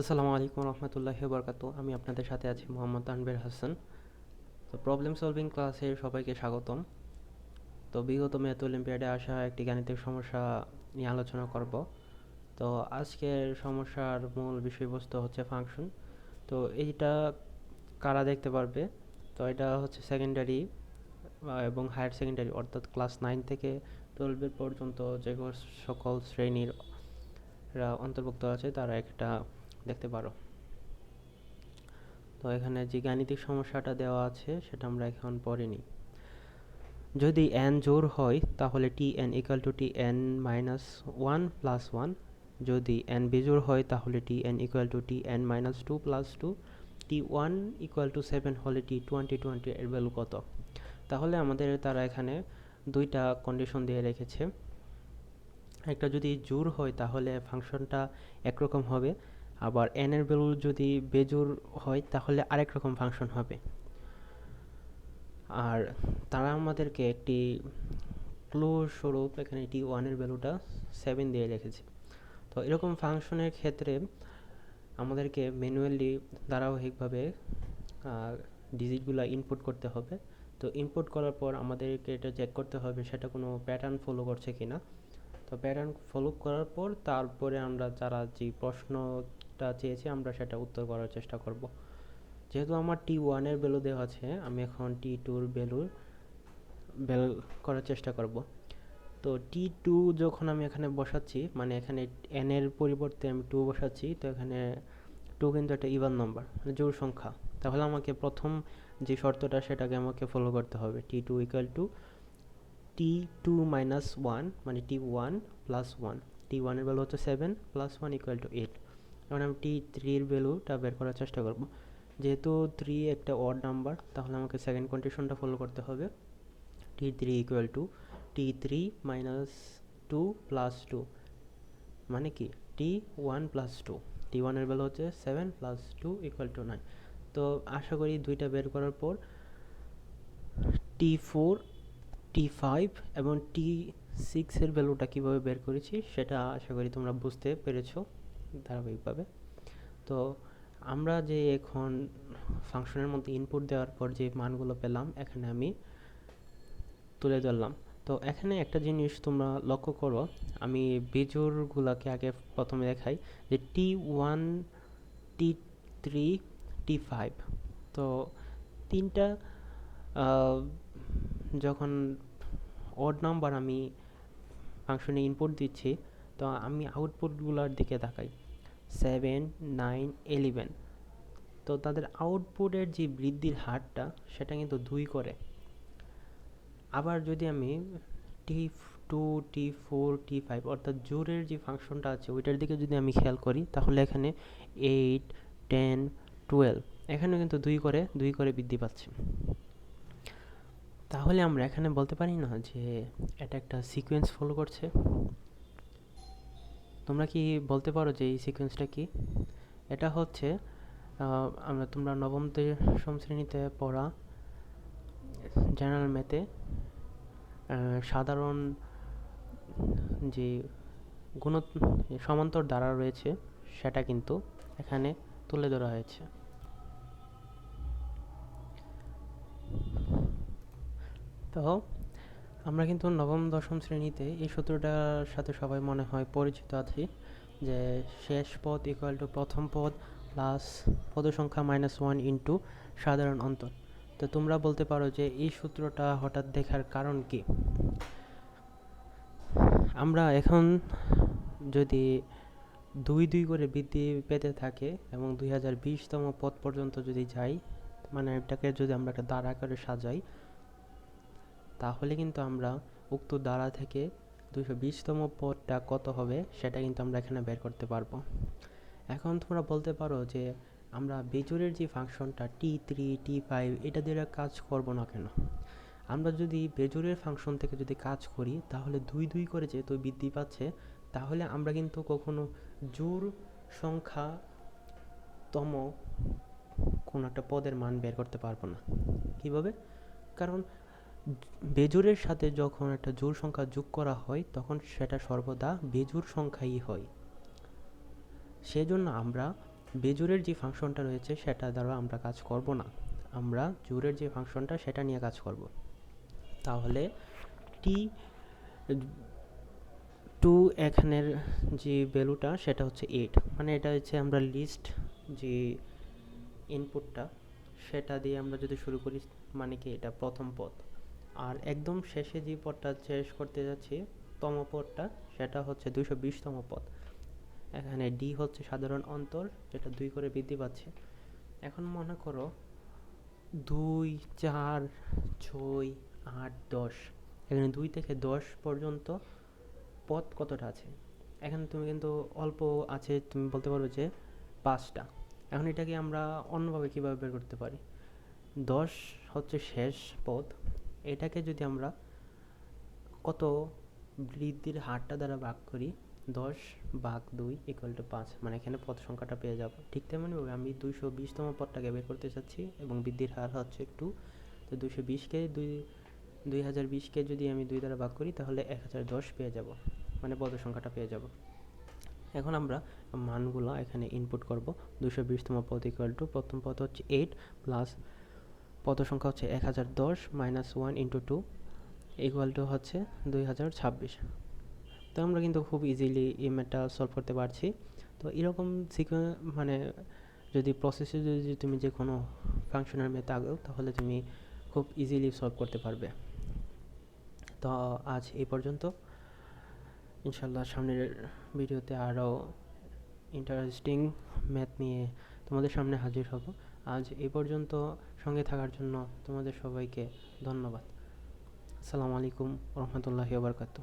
আসসালামু আলাইকুম রহমতুল্লাহি বরকাত আমি আপনাদের সাথে আছি মোহাম্মদ তানভীর হাসান। তো প্রবলেম সলভিং ক্লাসে সবাইকে স্বাগতম। তো বিগত ম্যাথ অলিম্পিয়াডে আসা একটি গাণিতিক সমস্যা নিয়ে আলোচনা করব। তো আজকের সমস্যার মূল বিষয়বস্তু হচ্ছে ফাংশন তো এইটা কারা দেখতে পারবে? তো এটা হচ্ছে সেকেন্ডারি এবং হায়ার সেকেন্ডারি অর্থাৎ ক্লাস নাইন থেকে টুয়েলভের পর্যন্ত যে সকল শ্রেণির অন্তর্ভুক্ত আছে, তারা একটা দেখতে পারো। তো এখানে যে গাণিতিক সমস্যাটা দেওয়া আছে, সেটা আমরা এখন নিই। যদি এন জোর হয়, তাহলে T N equal to T N minus one plus one যদি এন বিজোড় হয়, তাহলে T N equal to T N minus two plus two T one equal to seven হলে টি টোয়েন্টি টোয়েন্টি এর ভ্যালু কত? তাহলে আমাদের তারা এখানে দুইটা কন্ডিশন দিয়ে রেখেছে। একটা যদি জোর হয়, তাহলে ফাংশনটা একরকম হবে। আবার এন এর ভ্যালু যদি বেজোর হয়, তাহলে আরেক রকম ফাংশন হবে। আর তারা আমাদেরকে একটি ক্লো স্বরূপ, এখানে টি ওয়ানের ভ্যালুটা সেভেন দিয়ে রেখেছে। তো এরকম ফাংশনের ক্ষেত্রে আমাদেরকে ম্যানুয়ালি ধারাবাহিকভাবে ডিজিটগুলো ইনপুট করতে হবে। তো ইনপুট করার পর আমাদেরকে এটা চেক করতে হবে, সেটা কোনো প্যাটার্ন ফলো করছে কি না তো প্যাটার্ন ফলো করার পর তারপরে আমরা যারা যে প্রশ্নটা চেয়েছি, আমরা সেটা উত্তর করার চেষ্টা করব। যেহেতু আমার টি ওয়ানের ভ্যালু দেওয়া আছে, আমি এখন টি টুর ভ্যালুর বেল করার চেষ্টা করব। তো টি টু যখন আমি এখানে বসাচ্ছি মানে এখানে এন এর পরিবর্তে আমি টু বসাচ্ছি, তো এখানে টু কিন্তু একটা ইভান নাম্বার মানে জোর সংখ্যা। তাহলে আমাকে প্রথম যে শর্তটা, সেটাকে আমাকে ফলো করতে হবে। T two equal to T two minus one মানে T one plus one T ওয়ানের ভ্যালু হচ্ছে seven plus one equal to eight এখন আমি টি থ্রির ভ্যালুটা বের করার চেষ্টা করব। যেহেতু থ্রি একটা ওয়ার্ড নাম্বার তাহলে আমাকে সেকেন্ড কন্ডিশনটা ফলো করতে হবে। T three equal to T three minus two plus two মানে কি? T one plus two T ওয়ানের ভ্যালু হচ্ছে seven plus two equal to nine তো আশা করি দুইটা বের করার পর টি ফোর টি ফাইভ এবং টি সিক্সের ভ্যালুটা কীভাবে বের করেছি, সেটা আশা করি তোমরা বুঝতে পেরেছ। ধারাবাহিকভাবে। তো আমরা যে এখন ফাংশনের মধ্যে ইনপুট দেওয়ার পর যে মানগুলো পেলাম, এখানে আমি তুলে ধরলাম। তো এখানে একটা জিনিস তোমরা লক্ষ্য করো, আমি বেজোরগুলোকে আগে প্রথমে দেখাই, যে T one T three T five তো তিনটা যখন ওড নাম্বার আমি ফাংশনে ইনপুট দিচ্ছি, তো আমি আউটপুটগুলোর দিকে তাকাই। সেভেন, নাইন এলিভেন তো তাদের আউটপুটের যে বৃদ্ধির হারটা, সেটা কিন্তু দুই করে। আবার যদি আমি T two T four T five, অর্থাৎ জোরের যে ফাংশনটা আছে, ওইটার দিকে যদি আমি খেয়াল করি, তাহলে এখানে এইট, টেন, টুয়েলভ এখানে কিন্তু দুই করে দুই করে বৃদ্ধি পাচ্ছে। তাহলে আমরা এখানে বলতে পারি না যে এটা একটা সিকোয়েন্স ফলো করছে। তোমরা কি বলতে পারো যে এই সিকোয়েন্সটা কি? এটা হচ্ছে আমরা তোমরা নবম দশম শ্রেণীতে পড়া জেনারেল ম্যাথে সাধারণ যে গুণ সমান্তর দ্বারা রয়েছে, সেটা কিন্তু এখানে তুলে ধরা হয়েছে। তো আমরা কিন্তু নবম, দশম শ্রেণীতে এই সূত্রটার সাথে সবাই মনে হয় পরিচিত আছি, যে শেষ পদ ইকুয়াল টু প্রথম পদ প্লাস পদ সংখ্যা মাইনাস ওয়ান ইন্টু সাধারণ অন্তর। তো তোমরা বলতে পারো যে এই সূত্রটা হঠাৎ দেখার কারণ কি? আমরা এখন যদি দুই দুই করে বৃদ্ধি পেতে থাকে এবং দুই হাজার বিশতম পদ পর্যন্ত যদি যাই মানে এটাকে যদি আমরা একটা দ্বার আকারে সাজাই তাহলে কিন্তু আমরা উক্ত দ্বারা থেকে দুশো বিশতম পদটা কত হবে সেটা কিন্তু আমরা এখানে বের করতে পারব। এখন তোমরা বলতে পারো যে আমরা বেজোরের যে ফাংশনটা টি থ্রি টি ফাইভ এটা দিয়ে কাজ করব না কেন? আমরা যদি বেজোরের ফাংশন থেকে যদি কাজ করি, তাহলে দুই দুই করে যেহেতু বৃদ্ধি পাচ্ছে, তাহলে আমরা কিন্তু কখনো জোর সংখ্যা তম কোনো একটা পদের মান বের করতে পারব না। কীভাবে? কারণ বেজোরের সাথে যখন একটা জোর সংখ্যা যোগ করা হয়, তখন সেটা সর্বদা বেজোর সংখ্যাই হয়। সেজন্য আমরা বেজোরের যে ফাংশনটা রয়েছে, সেটা দ্বারা আমরা কাজ করব না। আমরা জোরের যে ফাংশনটা, সেটা নিয়ে কাজ করব। তাহলে টি টু এখানের যে ভ্যালুটা সেটা হচ্ছে এইট মানে এটা হচ্ছে আমরা লিস্ট যে ইনপুটটা সেটা দিয়ে আমরা যদি শুরু করি মানে কি এটা প্রথম পদ। আর একদম শেষে যে পদটা শেষ করতে যাচ্ছি, তম পদটা, সেটা হচ্ছে দুইশো বিশতম পদ। এখানে ডি হচ্ছে সাধারণ অন্তর, যেটা দুই করে বৃদ্ধি পাচ্ছে। এখন মনে করো, দুই, চার, ছয়, আট, দশ। এখানে দুই থেকে দশ পর্যন্ত পদ কতটা আছে? এখানে তুমি কিন্তু অল্প আছে, তুমি বলতে পারবে যে পাঁচটা। এখন এটাকে আমরা অন্যভাবে কীভাবে বের করতে পারি? দশ হচ্ছে শেষ পদ এটাকে যদি আমরা কত বৃদ্ধির হারটা দ্বারা ভাগ করি, দশ ভাগ দুই ইকুয়াল টু পাঁচ মানে এখানে পদ সংখ্যাটা পেয়ে যাব। ঠিক তেমনইভাবে আমি দুইশো বিশতম পদটাকে বের করতে চাচ্ছি এবং বৃদ্ধির হার হচ্ছে একটু। তো দুইশো বিশকে দুই দুই হাজার বিশকে যদি আমি দুই দ্বারা ভাগ করি, তাহলে এক হাজার দশ পেয়ে যাব মানে পদ সংখ্যাটা পেয়ে যাব। এখন আমরা মানগুলো এখানে ইনপুট করব। দুশো বিশতম পদ ইকুয়াল টু প্রথম পদ হচ্ছে এইট প্লাস পদ সংখ্যা হচ্ছে এক হাজার দশ minus one into two equal to হচ্ছে দুই হাজার ছাব্বিশ। তো আমরা কিন্তু খুব ইজিলি এই ম্যাথটা সলভ করতে পারছি। তো এরকম সিকোয়ে মানে যদি প্রসেসে যদি তুমি যে কোনো ফাংশনের ম্যাথ আগেও তাহলে তুমি খুব ইজিলি সলভ করতে পারবে। তো আজ এই পর্যন্ত। ইনশাল্লাহ সামনের ভিডিওতে আরও ইন্টারেস্টিং ম্যাথ নিয়ে তোমাদের সামনে হাজির হব। আজ এই পর্যন্ত সঙ্গে থাকার জন্য তোমাদের সবাইকে ধন্যবাদ। আসসালামু আলাইকুম রহমতুল্লাহি ওবরকাতু